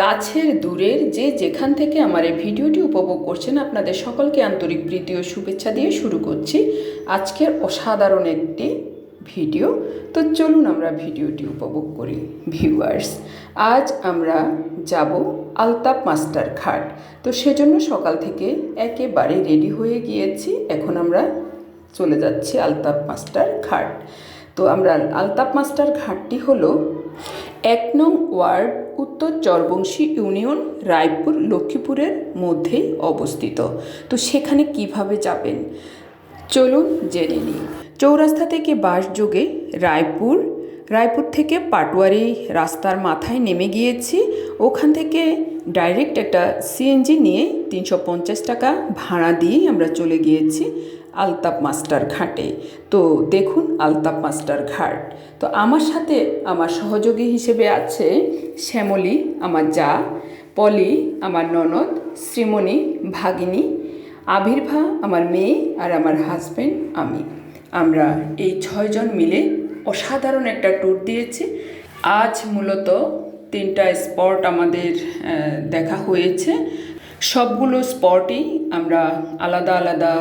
কাছের দূরের যে যেখান থেকে আমার এই ভিডিওটি উপভোগ করছেন, আপনাদের সকলকে আন্তরিক প্রীতি ও শুভেচ্ছা দিয়ে শুরু করছি আজকের অসাধারণ একটি ভিডিও। তো চলুন আমরা ভিডিওটি উপভোগ করি, ভিউয়ার্স। আজ আমরা যাব আলতাপ মাস্টার ঘাট। তো সেজন্য সকাল থেকে একেবারে রেডি হয়ে গিয়েছি। এখন আমরা চলে যাচ্ছি আলতাপ মাস্টার ঘাট। তো আমরা আলতাপ মাস্টার ঘাটটি হলো এক নং ওয়ার্ড উত্তর চরবংশী ইউনিয়ন রায়পুর লক্ষ্মীপুরের মধ্যেই অবস্থিত। তো সেখানে কীভাবে যাবেন? চলুন জেনে নিই। চৌরাস্তা থেকে বাস যোগে রায়পুর রায়পুর থেকে পাটোয়ারি রাস্তার মাথায় নেমে গিয়েছি। ওখান থেকে ডাইরেক্ট একটা সিএনজি নিয়ে তিনশো পঞ্চাশ টাকা ভাড়া দিয়েই আমরা চলে গিয়েছি। আলতাপ মাস্টার ঘাটে। তো দেখুন আলতাপ মাস্টার ঘাট। তো আমার সাথে আমার সহযোগী হিসেবে আছে শ্যামলী, আমার যা, পলি, আমার ননদ, শ্রীমণি, ভাগিনী, আবির্ভা, আমার মেয়ে আর আমার হাজব্যান্ড আমি। আমরা এই ছয়জন মিলে অসাধারণ একটা ট্যুর দিয়েছি। আজ মূলত তিনটা স্পট আমাদের দেখা হয়েছে। সবগুলো স্পটেই আমরা আলাদা আলাদা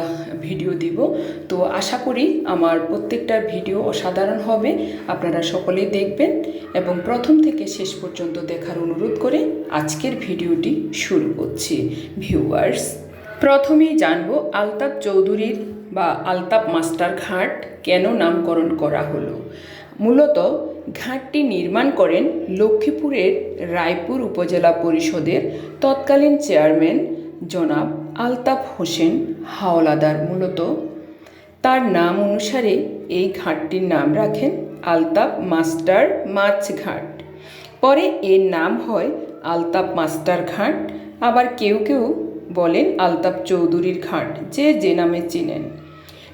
ভিডিও দিব। তো আশা করি আমার প্রত্যেকটা ভিডিও অসাধারণ হবে। আপনারা সকলেই দেখবেন এবং প্রথম থেকে শেষ পর্যন্ত দেখার অনুরোধ করে আজকের ভিডিওটি শুরু করছি। ভিউয়ার্স, প্রথমেই জানব আলতাপ চৌধুরীর বা আলতাপ মাস্টার ঘাট কেন নামকরণ করা হলো। মূলত ঘাটটি নির্মাণ করেন লক্ষ্মীপুরের রায়পুর উপজেলা পরিষদের তৎকালীন চেয়ারম্যান জনাব আলতাফ হোসেন হাওলাদার। মূলত তার নাম অনুসারে এই ঘাটটির নাম রাখেন আলতাপ মাস্টার মাছ ঘাট। পরে এর নাম হয় আলতাপ মাস্টার ঘাট, আবার কেউ কেউ বলেন আলতাপ চৌধুরীর ঘাট, যে যে নামে চিনেন।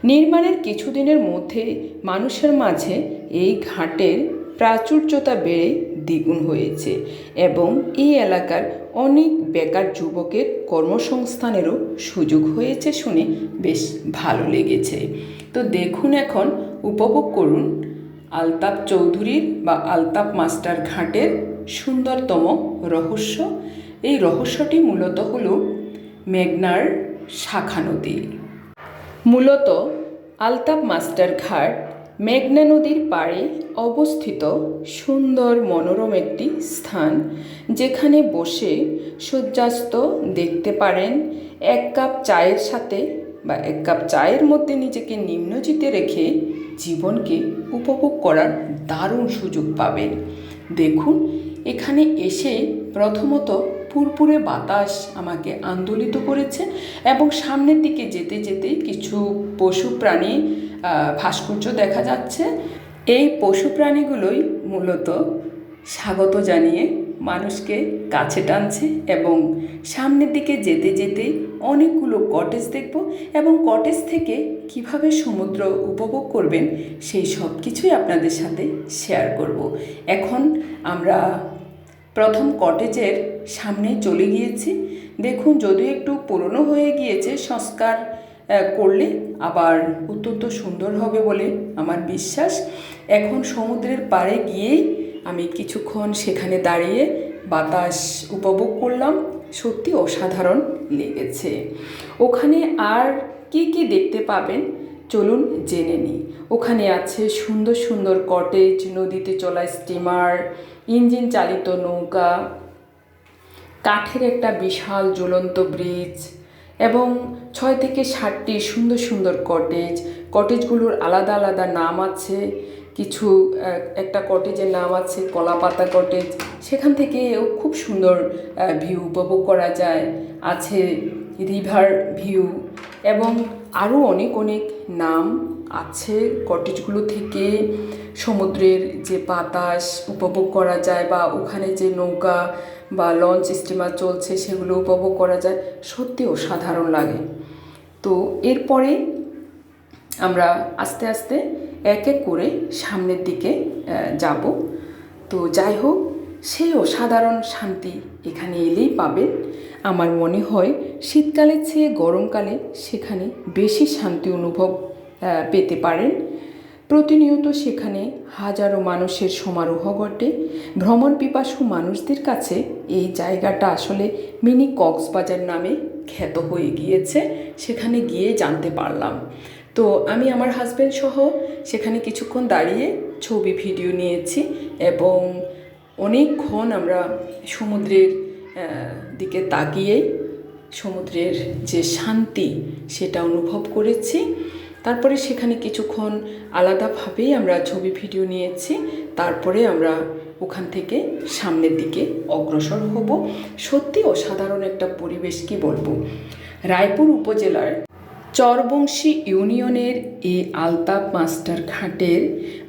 নির্মাণের কিছুদিনের মধ্যে মানুষের মাঝে এই ঘাটের প্রাচুর্যতা বেড়ে দ্বিগুণ হয়েছে এবং এই এলাকার অনেক বেকার যুবকের কর্মসংস্থানেরও সুযোগ হয়েছে শুনে বেশ ভালো লেগেছে। তো দেখুন এখন, উপভোগ করুন আলতাপ চৌধুরীর বা আলতাপ মাস্টার ঘাটের সুন্দরতম রহস্য। এই রহস্যটি মূলত হল মেঘনার শাখা নদী। মূলত আলতাপ মাস্টার ঘাট মেঘনা নদীর পাড়ে অবস্থিত সুন্দর মনোরম একটি স্থান, যেখানে বসে সূর্যাস্ত দেখতে পারেন এক কাপ চায়ের সাথে বা এক কাপ চায়ের মধ্যে নিজেকে নিম্নজিতে রেখে জীবনকে উপভোগ করার দারুণ সুযোগ পাবেন। দেখুন, এখানে এসে প্রথমত পুরপুরে বাতাস আমাকে আন্দোলিত করেছে এবং সামনের দিকে যেতে যেতে কিছু পশু প্রাণী ভাস্কর্য দেখা যাচ্ছে। এই পশু প্রাণীগুলোই মূলত স্বাগত জানিয়ে মানুষকে কাছে টানছে এবং সামনের দিকে যেতে যেতে অনেকগুলো কটেজ দেখব এবং কটেজ থেকে কীভাবে সমুদ্র উপভোগ করবেন সেই সব কিছুই আপনাদের সাথে শেয়ার করব। এখন আমরা প্রথম কটেজের সামনে চলে গিয়েছি। দেখুন, যদিও একটু পুরনো হয়ে গিয়েছে, সংস্কার করলে আবার অত্যন্ত সুন্দর হবে বলে আমার বিশ্বাস। এখন সমুদ্রের পাড়ে গিয়েই আমি কিছুক্ষণ সেখানে দাঁড়িয়ে বাতাস উপভোগ করলাম। সত্যি অসাধারণ লেগেছে। ওখানে আর কি কি দেখতে পাবেন? চলুন জেনে নিই। ওখানে আছে সুন্দর সুন্দর কটেজ নদীতে চলা স্টিমার ইঞ্জিন চালিত নৌকা কাঠের একটা বিশাল জ্বলন্ত ব্রিজ এবং ছয় থেকে ষাটটি সুন্দর সুন্দর কটেজ কটেজগুলোর আলাদা আলাদা নাম আছে, কিছু একটা কটেজের নাম আছে কলাপাতা কটেজ সেখান থেকেও খুব সুন্দর ভিউ উপভোগ করা যায়। আছে রিভার ভিউ এবং আরও অনেক অনেক নাম আছে কটেজগুলো থেকে। সমুদ্রের যে বাতাস উপভোগ করা যায় বা ওখানে যে নৌকা বা লঞ্চ স্টিমার চলছে সেগুলো উপভোগ করা যায় সত্যি অসাধারণ লাগে। তো এরপরে আমরা আস্তে আস্তে এক এক করে সামনের দিকে যাব। তো যাই হোক, সেই অসাধারণ শান্তি এখানে এলেই পাবেন। আমার মনে হয় শীতকালের চেয়ে গরমকালে সেখানে বেশি শান্তি অনুভব পেতে পারেন। প্রতিনিয়ত সেখানে হাজারো মানুষের সমারোহ ঘটে। ভ্রমণ পিপাসু মানুষদের কাছে এই জায়গাটা আসলে মিনি কক্সবাজার নামে খ্যাত হয়ে গিয়েছে। সেখানে গিয়ে জানতে পারলাম। তো আমি আমার হাজব্যান্ড সহ সেখানে কিছুক্ষণ দাঁড়িয়ে ছবি ভিডিও নিয়েছি এবং অনেকক্ষণ আমরা সমুদ্রের দিকে তাকিয়েই সমুদ্রের যে শান্তি সেটা অনুভব করেছি। তারপরে সেখানে কিছুক্ষণ আলাদাভাবেই আমরা ছবি ভিডিও নিয়েছি। তারপরে আমরা ওখান থেকে সামনের দিকে অগ্রসর হব। সত্যি অসাধারণ একটা পরিবেশ কি বলব? রায়পুর উপজেলার চরবংশী ইউনিয়নের এই আলতাপ মাস্টার ঘাটের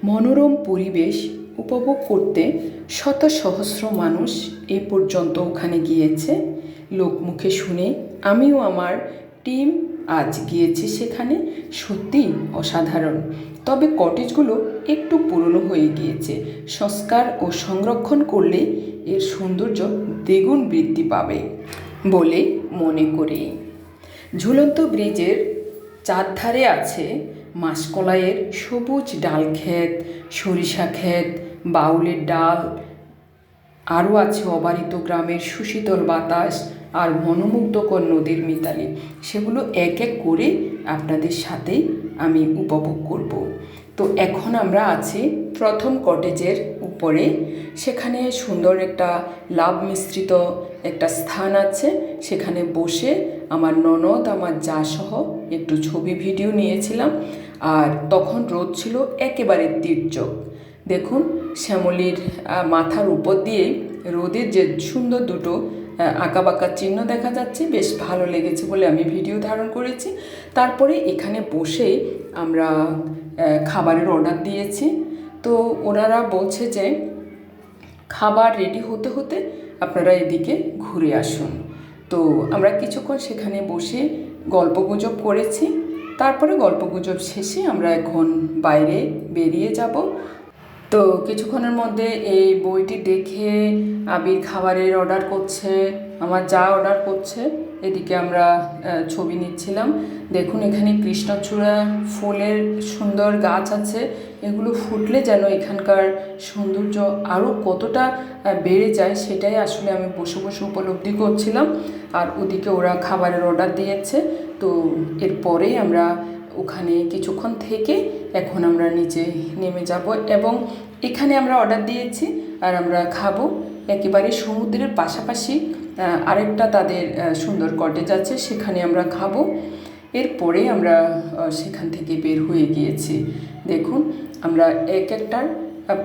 মনোরম পরিবেশ উপভোগ করতে শত সহস্র মানুষ এ পর্যন্ত ওখানে গিয়েছে। লোকমুখে শুনে আমিও আমার টিম আজ গিয়েছি সেখানে সত্যি অসাধারণ। তবে কটেজগুলো একটু পুরনো হয়ে গিয়েছে। সংস্কার ও সংরক্ষণ করলে এর সৌন্দর্য দ্বিগুণ বৃদ্ধি পাবে বলে মনে করি। ঝুলন্ত ব্রিজের চারধারে আছে মাসকলাইয়ের সবুজ ডাল ক্ষেত, সরিষা ক্ষেত, বাউলের ডাল। আরও আছে অবারিত গ্রামের সুশীতল বাতাস আর মনোমুগ্ধকর নদীর মিতালি, সেগুলো এক এক করে আপনাদের সাথেই আমি উপভোগ করব। তো এখন আমরা আছি প্রথম কটেজের উপরে। সেখানে সুন্দর একটা লাভ মিশ্রিত একটা স্থান আছে। সেখানে বসে আমার ননদ, আমার যা সহ একটু ছবি ভিডিও নিয়েছিলাম। আর তখন রোদ ছিল একেবারে তীর্যক। দেখুন, শ্যামলির মাথার উপর দিয়ে রোদের যে সুন্দর দুটো বাঁকা চিহ্ন দেখা যাচ্ছে। বেশ ভালো লেগেছে বলে আমি ভিডিও ধারণ করেছি। তারপরে এখানে বসে আমরা খাবারের অর্ডার দিয়েছি। তো ওনারা বলছে যে, খাবার রেডি হতে হতে আপনারা এদিকে ঘুরে আসুন। তো আমরা কিছুক্ষণ সেখানে বসে গল্পগুজব করেছি। তারপরে গল্পগুজব শেষে আমরা এখন বাইরে বেরিয়ে যাব। তো কিছুক্ষণের মধ্যে এই বইটি দেখে আবির খাবারের অর্ডার করছে, আমার যা অর্ডার করছে, এদিকে আমরা ছবি নিচ্ছিলাম। দেখুন এখানে কৃষ্ণচূড়া ফুলের সুন্দর গাছ আছে। এগুলো ফুটলে যেন এখানকার সৌন্দর্য আরও কতটা বেড়ে যায় সেটাই আসলে আমি বসে বসে উপলব্ধি করছিলাম। আর ওদিকে ওরা খাবারের অর্ডার দিয়েছে। তো এরপরেই আমরা ওখানে কিছুক্ষণ থেকে এখন আমরা নিচে নেমে যাব এবং এখানে আমরা অর্ডার দিয়েছি আর আমরা খাব। একেবারে সমুদ্রের পাশাপাশি আরেকটা তাদের সুন্দর কটেজ আছে, সেখানে আমরা খাব। এরপরে আমরা সেখান থেকে বের হয়ে গিয়েছি। দেখুন, আমরা এক একটার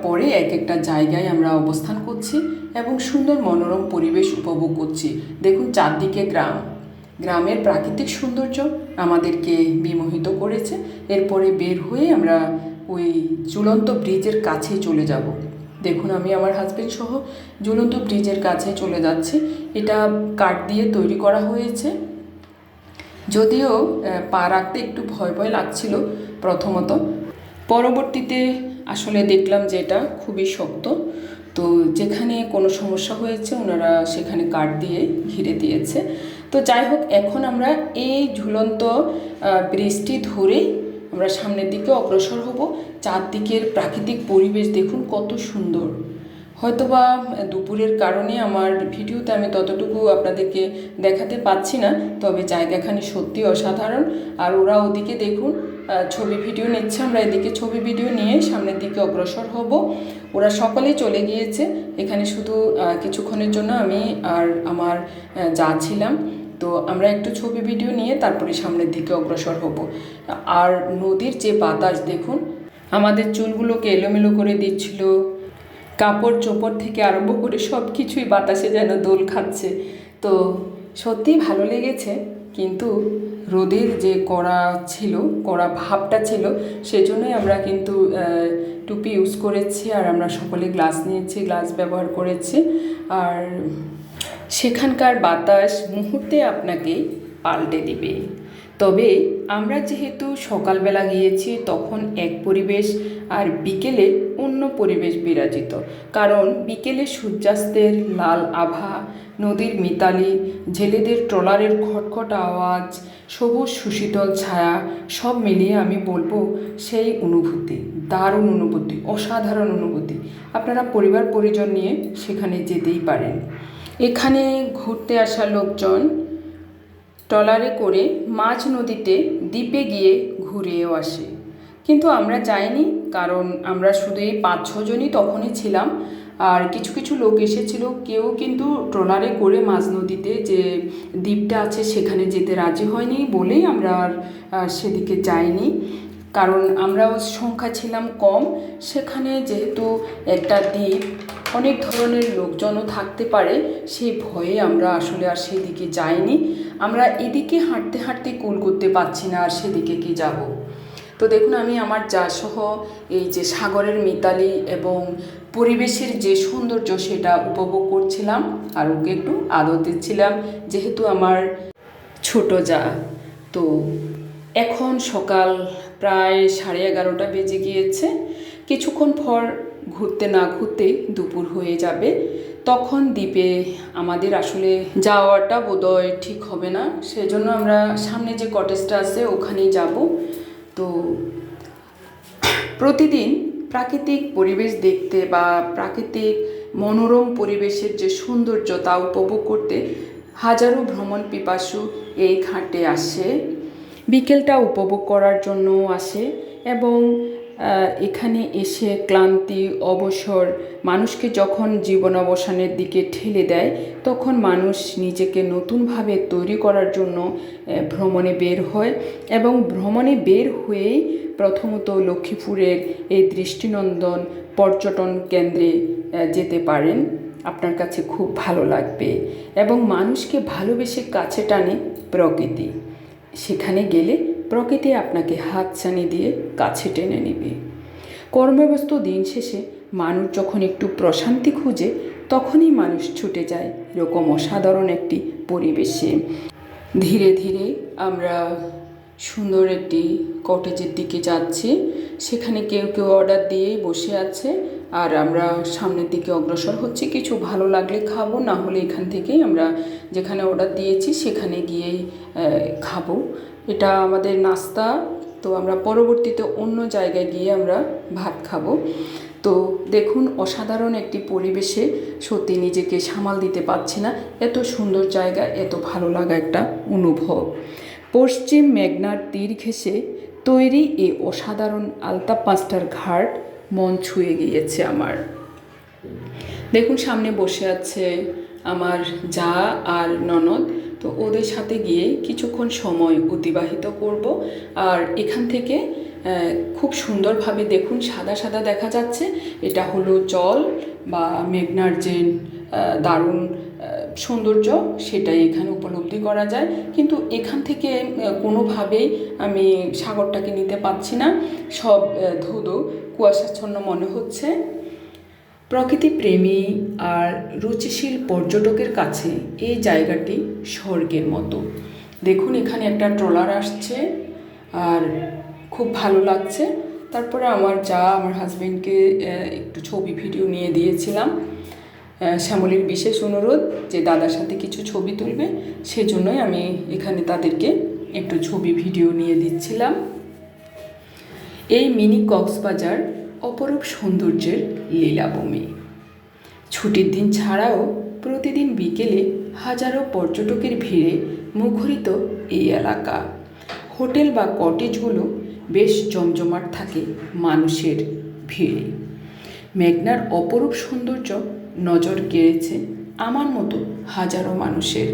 পরে এক একটা জায়গায় আমরা অবস্থান করছি এবং সুন্দর মনোরম পরিবেশ উপভোগ করছি। দেখুন, চারদিকে গ্রাম। গ্রামের প্রাকৃতিক সৌন্দর্য আমাদেরকে বিমোহিত করেছে। এরপরে বের হয়ে আমরা ওই ঝুলন্ত ব্রিজের কাছে চলে যাব। দেখুন, আমি আমার হাজবেন্ড সহ ঝুলন্ত ব্রিজের কাছে চলে যাচ্ছি। এটা কাঠ দিয়ে তৈরি করা হয়েছে। যদিও পা রাখতে একটু ভয় ভয় লাগছিল প্রথমত। পরবর্তীতে আসলে দেখলাম যে এটা খুবই শক্ত। তো যেখানে কোনো সমস্যা হয়েছে, ওনারা সেখানে কাঠ দিয়ে ঘিরে দিয়েছে। তো যাই হোক, এখন আমরা এই ঝুলন্ত ব্রিজটি ধরেই আমরা সামনের দিকে অগ্রসর হব। চারদিকের প্রাকৃতিক পরিবেশ দেখুন কত সুন্দর। হয়তোবা দুপুরের কারণে আমার ভিডিওতে আমি ততটুকু আপনাদেরকে দেখাতে পাচ্ছি না, তবে জায়গাখানি সত্যি অসাধারণ। আর ওরা ওদিকে দেখুন ছবি ভিডিও নিচ্ছে, আমরা এদিকে ছবি ভিডিও নিয়ে সামনের দিকে অগ্রসর হব। ওরা সকলেই চলে গিয়েছে, এখানে শুধু কিছুক্ষণের জন্য আমি আর আমার যা ছিলাম। তো আমরা একটু ছবি ভিডিও নিয়ে তারপরে সামনের দিকে অগ্রসর হব। আর নদীর যে বাতাস, দেখুন, আমাদের চুলগুলোকে এলোমেলো করে দিচ্ছিল। কাপড় চোপড় থেকে আরম্ভ করে সব কিছুই বাতাসে যেন দোল খাচ্ছে। তো সত্যিই ভালো লেগেছে, কিন্তু রোদের যে কড়া ছিল, কড়া ভাবটা ছিল, সেজন্যই আমরা কিন্তু টুপি ইউজ করেছি, আর আমরা সকলে গ্লাস নিয়েছি গ্লাস ব্যবহার করেছি। আর সেখানকার বাতাস মুহূর্তে আপনাকে পাল্টে দেবে। তবে আমরা যেহেতু সকালবেলা গিয়েছি, তখন এক পরিবেশ আর বিকেলে অন্য পরিবেশ বিরাজিত। কারণ বিকেলে সূর্যাস্তের লাল আভা, নদীর মিতালি জেলেদের ট্রলারের খটখট আওয়াজ, সবুজ সুশীতল ছায়া, সব মিলিয়ে আমি বলব সেই অনুভূতি, দারুণ অনুভূতি, অসাধারণ অনুভূতি। আপনারা পরিবার পরিজন নিয়ে সেখানে যেতেই পারেন। এখানে ঘুরতে আসা লোকজন ট্রলারে করে মাঝ নদীতে দ্বীপে গিয়ে ঘুরেও আসে। কিন্তু আমরা যাইনি, কারণ আমরা শুধু এই পাঁচ ছজনই তখনই ছিলাম। আর কিছু কিছু লোক এসেছিল, কেউ কিন্তু ট্রলারে করে মাঝ নদীতে যে দ্বীপটা আছে সেখানে যেতে রাজি হয়নি বলেই আমরা আর সেদিকে যাইনি। কারণ আমরাও সংখ্যা ছিলাম কম। সেখানে যেহেতু একটা দ্বীপ অনেক ধরনের লোকজনও থাকতে পারে, সেই ভয়ে আমরা আসলে আর সেদিকে যাইনি। আমরা এদিকে হাঁটতে হাঁটতে কুল করতে পারছি না আর সেদিকে কি যাব। তো দেখুন, আমি আমার যা সহ এই যে সাগরের মিতালি এবং পরিবেশের যে সৌন্দর্য সেটা উপভোগ করছিলাম আর ওকে একটু আদর দিচ্ছিলাম, যেহেতু আমার ছোট যা। তো এখন সকাল প্রায় সাড়ে এগারোটা বেজে গিয়েছে। কিছুক্ষণ পর ঘুরতে না ঘুরতে দুপুর হয়ে যাবে। তখন দ্বীপে আমাদের আসলে যাওয়াটা বোধহয় ঠিক হবে না। সেজন্য আমরা সামনে যে কটেজটা আছে ওখানেই যাব। তো প্রতিদিন প্রাকৃতিক পরিবেশ দেখতে বা প্রাকৃতিক মনোরম পরিবেশের যে সৌন্দর্য তা উপভোগ করতে হাজারো ভ্রমণ পিপাসু এই ঘাটে আসে। বিকেলটা উপভোগ করার জন্যও আসে এবং এখানে এসে ক্লান্তি, অবসর, মানুষকে যখন জীবন অবসানের দিকে ঠেলে দেয়, তখন মানুষ নিজেকে নতুনভাবে তৈরি করার জন্য ভ্রমণে বের হয় এবং ভ্রমণে বের হয়েই প্রথমত লক্ষ্মীপুরের এই দৃষ্টিনন্দন পর্যটন কেন্দ্রে যেতে পারেন। আপনার কাছে খুব ভালো লাগবে এবং মানুষকে ভালোবেসে কাছে টানে প্রকৃতি। সেখানে গেলে প্রকৃতি আপনাকে হাত হাতছানি দিয়ে কাছে টেনে নেবে। কর্মব্যস্ত দিন শেষে মানুষ যখন একটু প্রশান্তি খুঁজে, তখনই মানুষ ছুটে যায় এরকম অসাধারণ একটি পরিবেশে। ধীরে ধীরে আমরা সুন্দর একটি কটেজের দিকে যাচ্ছি। সেখানে কেউ কেউ অর্ডার দিয়েই বসে আছে। আর আমরা সামনের দিকে অগ্রসর হচ্ছি। কিছু ভালো লাগলে খাব, না হলে এখান থেকেই আমরা যেখানে অর্ডার দিয়েছি সেখানে গিয়েই খাব। এটা আমাদের নাস্তা। তো আমরা পরবর্তীতে অন্য জায়গায় গিয়ে আমরা ভাত খাব। তো দেখুন, অসাধারণ একটি পরিবেশে সত্যি নিজেকে সামাল দিতে পারছি না। এত সুন্দর জায়গা, এত ভালো লাগা একটা অনুভব। পশ্চিম মেঘনার তীর ঘেঁষে তৈরি এই অসাধারণ আলতা পাঁচটার ঘাট মন ছুঁয়ে গিয়েছে আমার। দেখুন, সামনে বসে আছে আমার যা আর ননদ। তো ওদের সাথে গিয়ে কিছুক্ষণ সময় অতিবাহিত করব। আর এখান থেকে খুব সুন্দরভাবে দেখুন, সাদা সাদা দেখা যাচ্ছে। এটা হলো জল বা মেঘনার যে দারুণ সৌন্দর্য, সেটাই এখানে উপলব্ধি করা যায়। কিন্তু এখান থেকে কোনোভাবেই আমি সাগরটাকে নিতে পারছি না। সব ধুধু কুয়াশাচ্ছন্ন মনে হচ্ছে। প্রকৃতি প্রেমী আর রুচিশীল পর্যটকের কাছে এই জায়গাটি স্বর্গের মতো। দেখুন, এখানে একটা ট্রলার আসছে আর খুব ভালো লাগছে। তারপরে আমার যা, আমার হাজব্যান্ডকে একটু ছবি, ভিডিও নিয়ে দিয়েছিলাম। শ্যামলীর বিশেষ অনুরোধ যে দাদার সাথে কিছু ছবি তুলবে, সেজন্যই আমি এখানে তাদেরকে একটু ছবি, ভিডিও নিয়ে দিচ্ছিলাম। এই মিনি কক্সবাজার অপরূপ সৌন্দর্যের লীলাভূমি। ছুটির দিন ছাড়াও প্রতিদিন বিকেলে হাজারো পর্যটকের ভিড়ে মুখরিত এই এলাকা। হোটেল বা কটেজগুলো বেশ জমজমাট থাকে মানুষের ভিড়ে। মেঘনার অপরূপ সৌন্দর্য নজর কেড়েছে আমার মতো হাজারো মানুষের।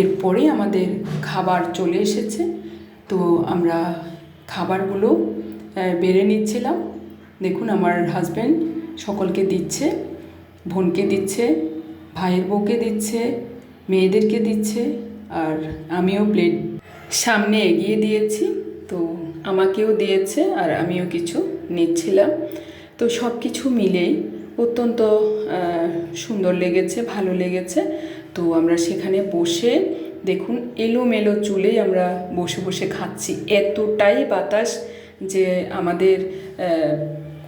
এরপরে আমাদের খাবার চলে এসেছে, তো আমরা খাবারগুলো বেড়ে নিচ্ছিলাম। দেখুন, আমার হাজব্যান্ড সকলকে দিচ্ছে, বোনকে দিচ্ছে, ভাইয়ের বউকে দিচ্ছে, মেয়েদেরকে দিচ্ছে, আর আমিও প্লেট সামনে এগিয়ে দিয়েছি। তো আমাকেও দিয়েছে আর আমিও কিছু নিচ্ছিলাম। তো সব কিছু মিলেই অত্যন্ত সুন্দর লেগেছে, ভালো লেগেছে। তো আমরা সেখানে বসে দেখুন, এলোমেলো চুলেই আমরা বসে বসে খাচ্ছি। এতটাই বাতাস যে আমাদের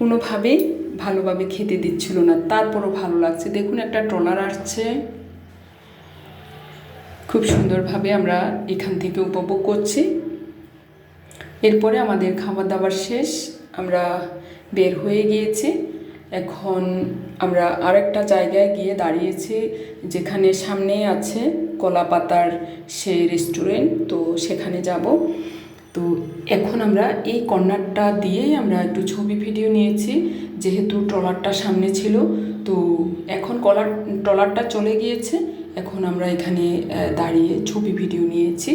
কোনোভাবেই ভালোভাবে খেতে দিচ্ছিল না। তারপরও ভালো লাগছে। দেখুন, একটা ট্রলার আসছে। খুব সুন্দরভাবে আমরা এখান থেকে উপভোগ করছি। এরপরে আমাদের খাবার দাবার শেষ। আমরা বের হয়ে গিয়েছি। এখন আমরা আরেকটা জায়গায় গিয়ে দাঁড়িয়েছি, যেখানে সামনেই আছে কলাপাতার সেই রেস্টুরেন্ট তো সেখানে যাব। তো এখন আমরা এই কর্নারটা দিয়েই আমরা একটু ছবি ভিডিও নিয়েছি, যেহেতু ট্রলারটা সামনে ছিল। তো এখন কলার, ট্রলারটা চলে গিয়েছে। এখন আমরা এখানে দাঁড়িয়ে ছবি ভিডিও নিয়েছি।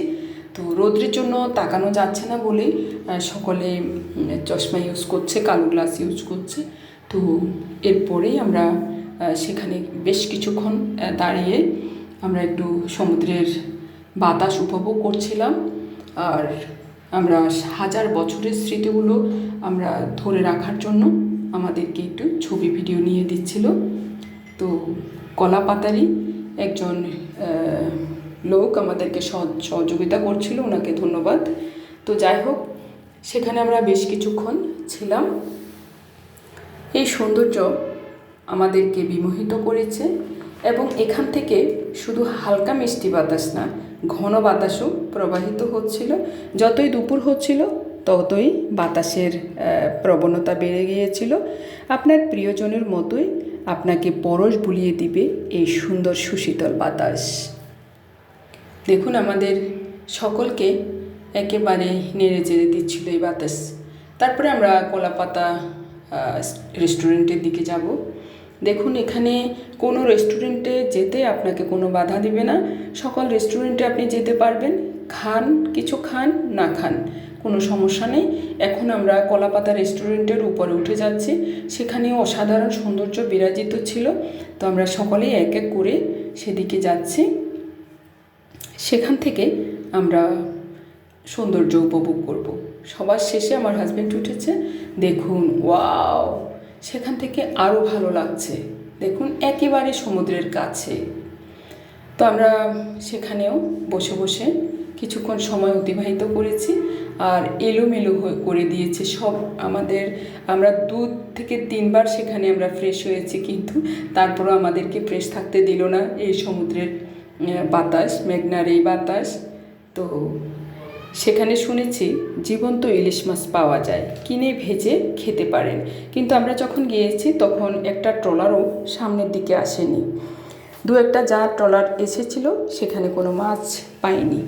তো রোদ্রের জন্য তাকানো যাচ্ছে না বলেই সকলে চশমা ইউজ করছে, কালো গ্লাস ইউজ করছে। তো এরপরেই আমরা সেখানে বেশ কিছুক্ষণ দাঁড়িয়ে আমরা একটু সমুদ্রের বাতাস উপভোগ করছিলাম। আর আমরা হাজার বছরের স্মৃতিগুলো আমরা ধরে রাখার জন্য আমাদেরকে একটু ছবি ভিডিও নিয়ে দিচ্ছিল। তো কলাপাতারই একজন লোক আমাদেরকে সহ- সহযোগিতা করছিল, ওনাকে ধন্যবাদ। তো যাই হোক, সেখানে আমরা বেশ কিছুক্ষণ ছিলাম। এই সৌন্দর্য আমাদেরকে বিমোহিত করেছে এবং এখান থেকে শুধু হালকা মিষ্টি বাতাস না ঘন বাতাসও প্রবাহিত হচ্ছিল। যতই দুপুর হচ্ছিল, ততই বাতাসের প্রবণতা বেড়ে গিয়েছিল। আপনার প্রিয়জনের মতোই আপনাকে পরশ বুলিয়ে দিবে এই সুন্দর সুশীতল বাতাস। দেখুন, আমাদের সকলকে একেবারে নেড়ে চেড়ে দিচ্ছিল এই বাতাস। তারপরে আমরা কলাপাতা রেস্টুরেন্টের দিকে যাব। দেখুন, এখানে কোনো রেস্টুরেন্টে যেতে আপনাকে কোনো বাধা দিবে না। সকল রেস্টুরেন্টে আপনি যেতে পারবেন। খান, কিছু খান, না খান, কোনো সমস্যা নেই। এখন আমরা কলাপাতা রেস্টুরেন্টের উপরে উঠে যাচ্ছি। সেখানে অসাধারণ সৌন্দর্য বিরাজিত ছিল। তো আমরা সকলেই এক এক করে সেদিকে যাচ্ছি। সেখান থেকে আমরা সৌন্দর্য উপভোগ করব। সবার শেষে আমার হাজব্যান্ড উঠেছে। দেখুন, ওয়াও! সেখান থেকে আরও ভালো লাগছে। দেখুন, একেবারে সমুদ্রের কাছে। তো আমরা সেখানেও বসে বসে কিছুক্ষণ সময় অতিবাহিত করেছি আর এলোমেলো করে দিয়েছে সব আমাদের। আমরা দু থেকে তিনবার সেখানে আমরা ফ্রেশ হয়েছি কিন্তু তারপরও আমাদেরকে ফ্রেশ থাকতে দিল না এই সমুদ্রের বাতাস, মেঘনার এই বাতাস। তো সেখানে শুনেছি জীবন্ত ইলিশ মাছ পাওয়া যায়। কিনে ভেজে খেতে পারেন। কিন্তু আমরা যখন গিয়েছি, তখন একটা ট্রলারও সামনের দিকে আসেনি। দু একটা যা ট্রলার এসেছিল, সেখানে কোনো মাছ পাইনি।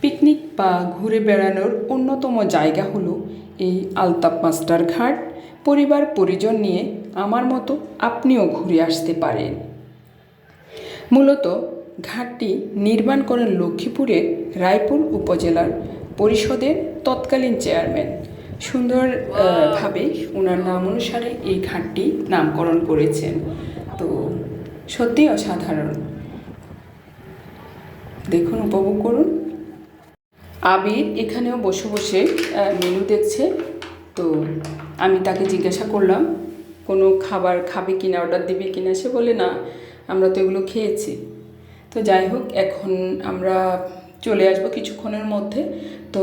পিকনিক বা ঘুরে বেড়ানোর অন্যতম জায়গা হলো এই আলতাপ মাস্টার ঘাট। পরিবার, পরিজন নিয়ে আমার মতো আপনিও ঘুরে আসতে পারেন। মূলত ঘাটটি নির্মাণ করেন লক্ষ্মীপুরের রায়পুর উপজেলার পরিষদের তৎকালীন চেয়ারম্যান। সুন্দর আহ, ভাবে ওনার নাম অনুসারে এই ঘাটটি নামকরণ করেছেন। তো সত্যি অসাধারণ। দেখুন উপভোগ করুন। আবির এখানেও বসে বসে মেনু দেখছে। তো আমি তাকে জিজ্ঞাসা করলাম কোনো খাবার খাবে কিনা? অর্ডার দিবে কিনা? সে বলে না আমরা তো এগুলো খেয়েছি। তো যাই হোক, এখন আমরা চলে আসব কিছুক্ষণের মধ্যে। তো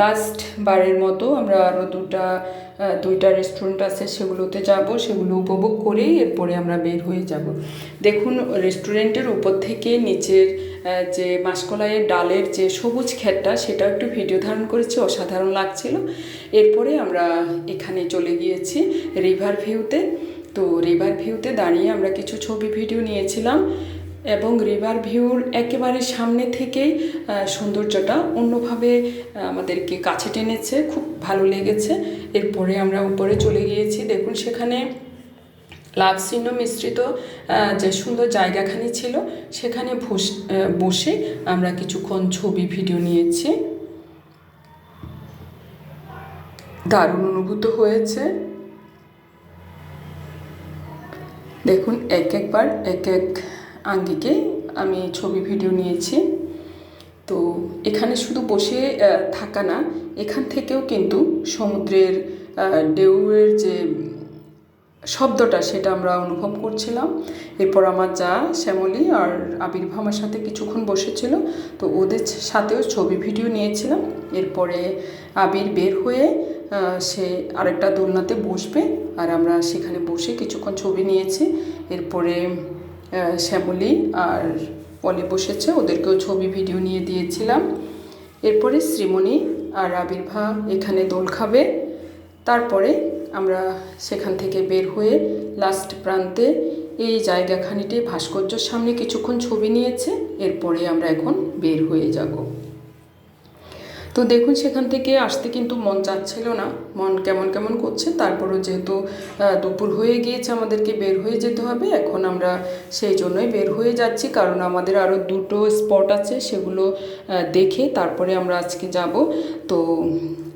লাস্ট বারের মতো আমরা আরও দুটা দুইটা রেস্টুরেন্ট আছে সেগুলোতে যাব, সেগুলো উপভোগ করেই এরপরে আমরা বের হয়ে যাব। দেখুন রেস্টুরেন্টের উপর থেকে নিচের যে মাসকলাইয়ের ডালের যে সবুজ ক্ষেতটা, সেটা একটু ভিডিও ধারণ করেছি, অসাধারণ লাগছিল। এরপরে আমরা এখানে চলে গিয়েছি রিভার ভিউতে তো রিভার ভিউতে দাঁড়িয়ে আমরা কিছু ছবি ভিডিও নিয়েছিলাম। এবং রিভার ভিউর একেবারে সামনে থেকেই সৌন্দর্যটা অন্যভাবে আমাদেরকে কাছে টেনেছে, খুব ভালো লেগেছে। এরপরে আমরা উপরে চলে গিয়েছি। দেখুন সেখানে লাভ মিশ্রিত যে সুন্দর জায়গাখানি ছিল, সেখানে বসে আমরা কিছুক্ষণ ছবি ভিডিও নিয়েছি। দারুণ অনুভূত হয়েছে। দেখুন, এক একবার, এক এক আঙ্গিকে আমি ছবি ভিডিও নিয়েছি। তো এখানে শুধু বসে থাকা না এখান থেকেও কিন্তু সমুদ্রের আহ, ঢেউয়ের যে শব্দটা সেটা আমরা অনুভব করছিলাম। এরপর আমার যা শ্যামলী আর আবির্ভাব আমার সাথে কিছুক্ষণ বসেছিল তো ওদের সাথেও ছবি ভিডিও নিয়েছিলাম। এরপরে আবির বের হয়ে সে আরেকটা দোলনাতে বসবে আর আমরা সেখানে বসে কিছুক্ষণ ছবি নিয়েছি। এরপরে শ্যামলী আর পলি বসেছে, ওদেরকেও ছবি, ভিডিও নিয়ে দিয়েছিলাম। এরপরে শ্রীমণি আর আবির্ভা এখানে দোল খাবে। তারপরে আমরা সেখান থেকে বের হয়ে লাস্ট প্রান্তে এই জায়গাখানিটি ভাস্কর্যর সামনে কিছুক্ষণ ছবি নিয়েছে, এরপরে আমরা এখন বের হয়ে যাব। তো দেখুন, সেখান থেকে আসতে কিন্তু মন চাচ্ছিল না। মন কেমন কেমন করছে, তারপরও যেহেতু দুপুর হয়ে গিয়েছে, আমাদেরকে বের হয়ে যেতে হবে। এখন আমরা সেই জন্যই বের হয়ে যাচ্ছি, কারণ আমাদের আরও দুটো স্পট আছে, সেগুলো দেখে তারপরে আমরা আজকে যাব। তো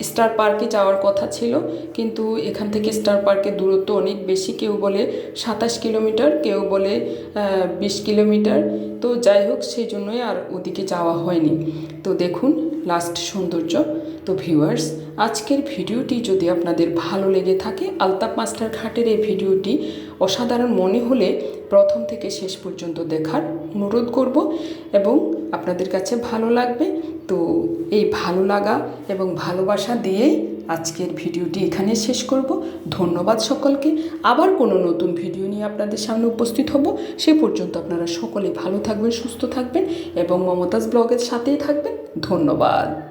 স্টার পার্কে যাওয়ার কথা ছিল, কিন্তু এখান থেকে স্টার পার্কের দূরত্ব অনেক বেশি, কেউ বলে সাতাশ কিলোমিটার, কেউ বলে বিশ কিলোমিটার। তো যাই হোক, সেই জন্যই আর ওদিকে যাওয়া হয়নি। তো দেখুন লাস্ট সৌন্দর্য। তো ভিউয়ার্স, আজকের ভিডিওটি যদি আপনাদের ভালো লেগে থাকে আলতাপ মাস্টার ঘাটের এই ভিডিওটি অসাধারণ মনে হলে প্রথম থেকে শেষ পর্যন্ত দেখার অনুরোধ করব এবং আপনাদের কাছে ভালো লাগবে। তো এই ভালো লাগা এবং ভালোবাসা দিয়েই আজকের ভিডিওটি এখানে শেষ করব। ধন্যবাদ সকলকে। আবার কোনো নতুন ভিডিও নিয়ে আপনাদের সামনে উপস্থিত হব। সে পর্যন্ত আপনারা সকলে ভালো থাকবেন, সুস্থ থাকবেন এবং মমতাজ ব্লগের সাথেই থাকবেন। ধন্যবাদ।